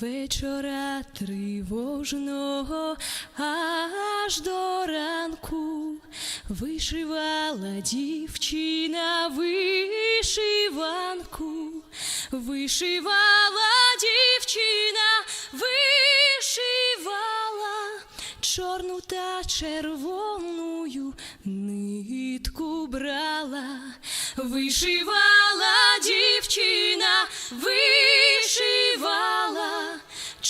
вечора тривожного аж до ранку. Вишивала дівчина вишиванку, вишивала дівчина, вишивала чорну та червоною нитку брала, вишивала дівчина, вишивала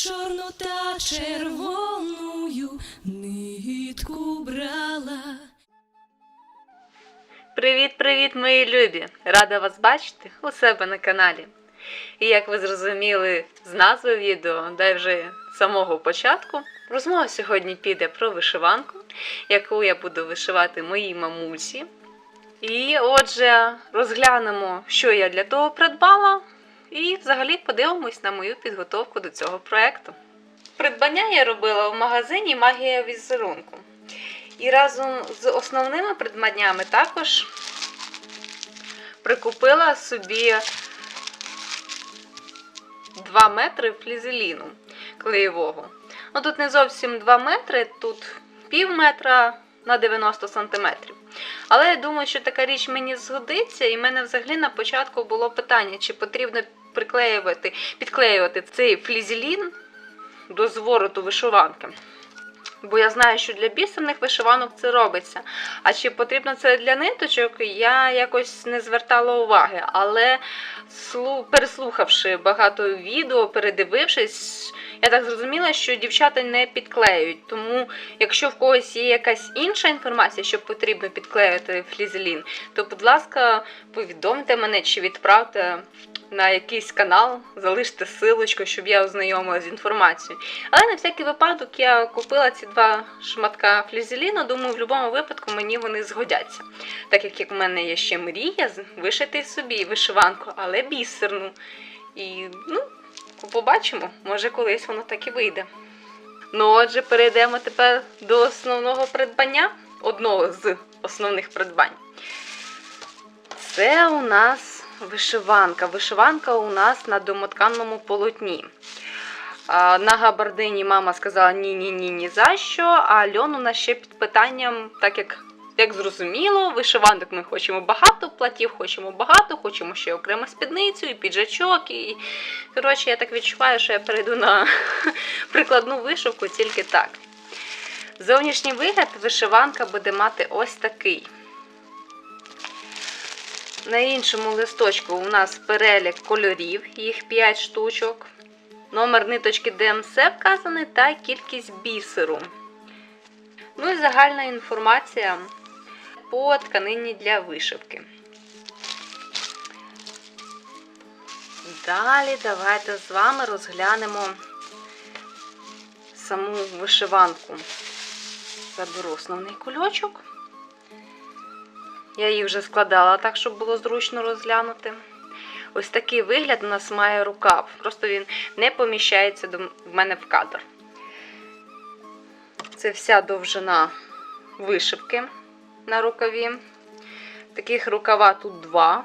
чорну та червоною нитку брала. Привіт, привіт, мої любі! Рада вас бачити у себе на каналі. І як ви зрозуміли з назви відео, й вже з самого початку, розмова сьогодні піде про вишиванку, яку я буду вишивати моїй мамусі. І отже, розглянемо, що я для того придбала, і взагалі подивимось на мою підготовку до цього проєкту. Придбання я робила в магазині Магія візерунку. І разом з основними придбаннями також прикупила собі 2 метри флізеліну клеєвого. Ну тут не зовсім 2 метри, тут пів метра на 90 сантиметрів. Але я думаю, що така річ мені згодиться, і в мене взагалі на початку було питання, чи потрібно приклеювати, підклеювати цей флізелін до звороту вишиванки. Бо я знаю, що для бісерних вишиванок це робиться. А чи потрібно це для ниточок, я якось не звертала уваги. Але переслухавши багато відео, передивившись, я так зрозуміла, що дівчата не підклеюють. Тому, якщо в когось є якась інша інформація, що потрібно підклеювати флізелін, то, будь ласка, повідомте мене чи відправте на якийсь канал, залиште силочку, щоб я ознайомилася з інформацією. Але на всякий випадок я купила ці два шматка флізеліну, думаю, в будь-якому випадку мені вони згодяться. Так як в мене є ще мрія вишити собі вишиванку, але бісерну. І ну, побачимо, може колись воно так і вийде. Ну, отже, перейдемо тепер до основного придбання, одного з основних придбань. Це у нас вишиванка. Вишиванка у нас на домотканному полотні. На габардині мама сказала ні-ні-ні, ні за що. А Альон у нас ще під питанням, так як, як зрозуміло, вишиванок ми хочемо багато, платів хочемо багато, хочемо ще окремо спідницю, і піджачок. І... Коротше, я так відчуваю, що я перейду на прикладну вишивку тільки так. Зовнішній вигляд вишиванка буде мати ось такий. На іншому листочку у нас перелік кольорів, їх 5 штучок. Номер ниточки ДМС вказаний та кількість бісеру. Ну і загальна інформація по тканині для вишивки. Далі давайте з вами розглянемо саму вишиванку. Заберу основний кульочок. Я її вже складала так, щоб було зручно розглянути. Ось такий вигляд у нас має рукав. Просто він не поміщається до мене в кадр. Це вся довжина вишивки на рукаві. Таких рукава тут два.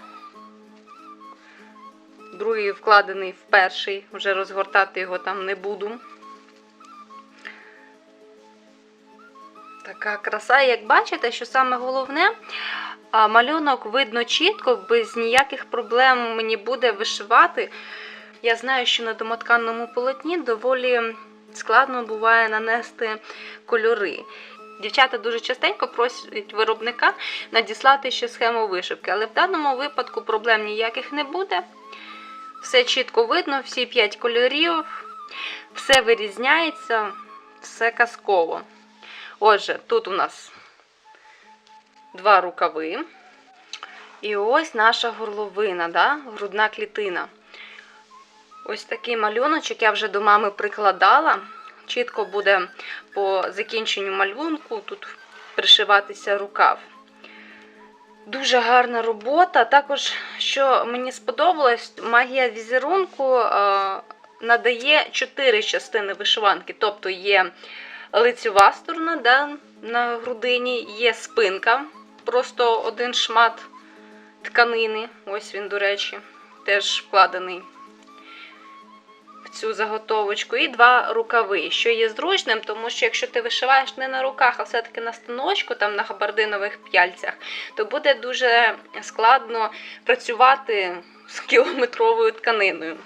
Другий вкладений в перший, вже розгортати його там не буду. Така краса, як бачите, що саме головне, а, малюнок видно чітко, без ніяких проблем мені буде вишивати. Я знаю, що на домотканному полотні доволі складно буває нанести кольори. Дівчата дуже частенько просять виробника надіслати ще схему вишивки, але в даному випадку проблем ніяких не буде. Все чітко видно, всі 5 кольорів, все вирізняється, все казково. Отже, тут у нас два рукави. І ось наша горловина, да? грудна клітина. Ось такий малюночок я вже до мами прикладала. Чітко буде по закінченню малюнку тут пришиватися рукав. Дуже гарна робота. Також, що мені сподобалось, магія візерунку е, надає чотири частини вишиванки. Тобто є лицьова сторона да, на грудині, є спинка, просто один шмат тканини. Ось він, до речі, теж вкладений в цю заготовочку, і два рукави, що є зручним, тому що якщо ти вишиваєш не на руках, а все-таки на станочку, там на габардинових п'яльцях, то буде дуже складно працювати з кілометровою тканиною.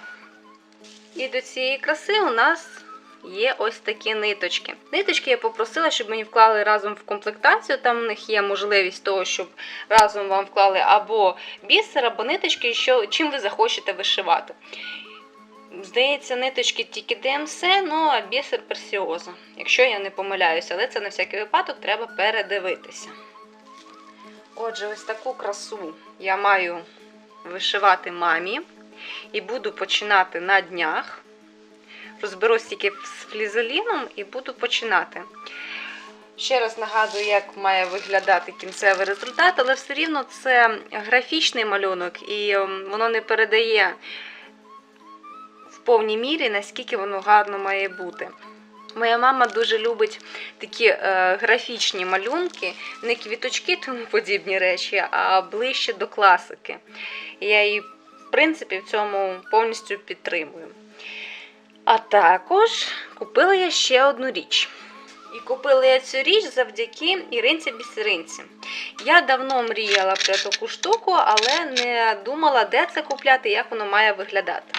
І до цієї краси у нас є ось такі ниточки. Ниточки я попросила, щоб мені вклали разом в комплектацію. Там в них є можливість того, щоб разом вам вклали або бісер, або ниточки, що, чим ви захочете вишивати. Здається, ниточки тільки ДМС, ну а бісер персіоза, якщо я не помиляюся, але це на всякий випадок треба передивитися. Отже, ось таку красу я маю вишивати мамі і буду починати на днях. Розберусь тільки з флізеліном і буду починати. Ще раз нагадую, як має виглядати кінцевий результат, але все рівно це графічний малюнок, і ем, воно не передає в повній мірі, наскільки воно гарно має бути. Моя мама дуже любить такі е, графічні малюнки, не квіточки, тому подібні речі, а ближче до класики. Я її, в принципі, в цьому повністю підтримую. А також купила я ще одну річ. І купила я цю річ завдяки Іринці Бісеринці. Я давно мріяла про таку штуку, але не думала, де це купляти, як воно має виглядати.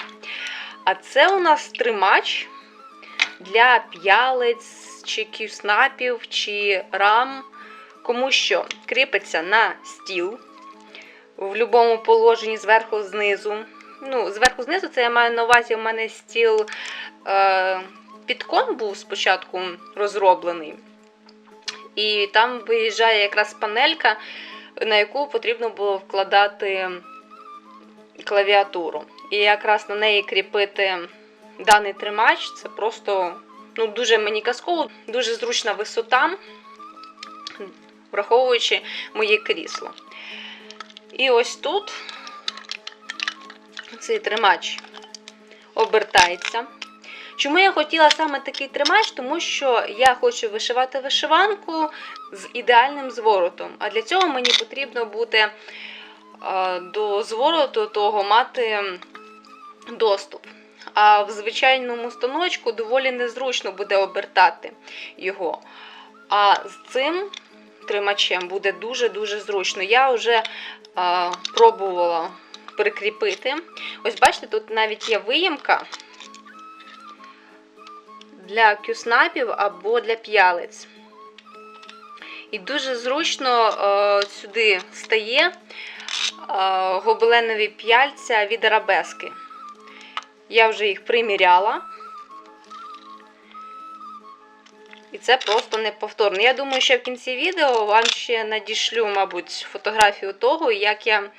А це у нас тримач для п'ялиць, чи кюснапів, чи рам. Кому що кріпиться на стіл в будь-якому положенні зверху знизу. Ну, зверху знизу це я маю на увазі, у мене стіл підкон був спочатку розроблений. І там виїжджає якраз панелька, на яку потрібно було вкладати клавіатуру. І якраз на неї кріпити даний тримач це просто ну, дуже мені казково, дуже зручна висота, враховуючи моє крісло. І ось тут цей тримач обертається. Чому я хотіла саме такий тримач? Тому що я хочу вишивати вишиванку з ідеальним зворотом. А для цього мені потрібно буде е, до звороту того мати доступ. А в звичайному станочку доволі незручно буде обертати його. А з цим тримачем буде дуже-дуже зручно. Я вже а, пробувала прикріпити. Ось бачите, тут навіть є виємка для кюснапів або для п'ялиць. І дуже зручно е, сюди стає е, гобеленові п'яльця від арабески. Я вже їх приміряла. І це просто неповторно. Я думаю, що в кінці відео вам ще надішлю, мабуть, фотографію того, як я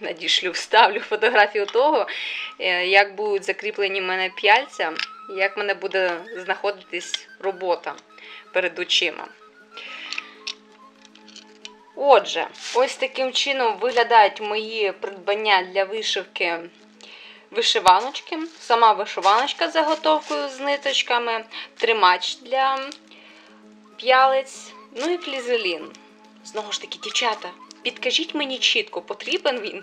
надішлю, вставлю фотографію того, е, як будуть закріплені в мене п'яльця, як мене буде знаходитись робота перед очима. Отже, ось таким чином виглядають мої придбання для вишивки вишиваночки. Сама вишиваночка з заготовкою з ниточками, тримач для п'ялиць, ну і флізелін. Знову ж таки, дівчата, підкажіть мені чітко, потрібен він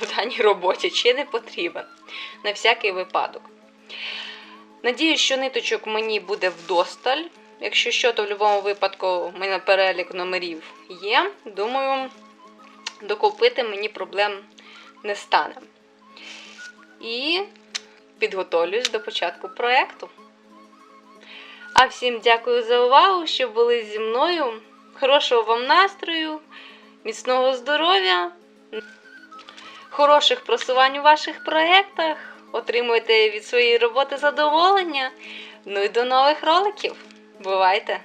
в даній роботі чи не потрібен. На всякий випадок. Надіюсь, що ниточок мені буде вдосталь. Якщо що, то в будь-якому випадку у мене перелік номерів є. Думаю, докупити мені проблем не стане. І підготовлюсь до початку проєкту. А всім дякую за увагу, що були зі мною. Хорошого вам настрою, міцного здоров'я, хороших просувань у ваших проєктах. Отримуйте від своєї роботи задоволення. Ну і до нових роликів. Бувайте!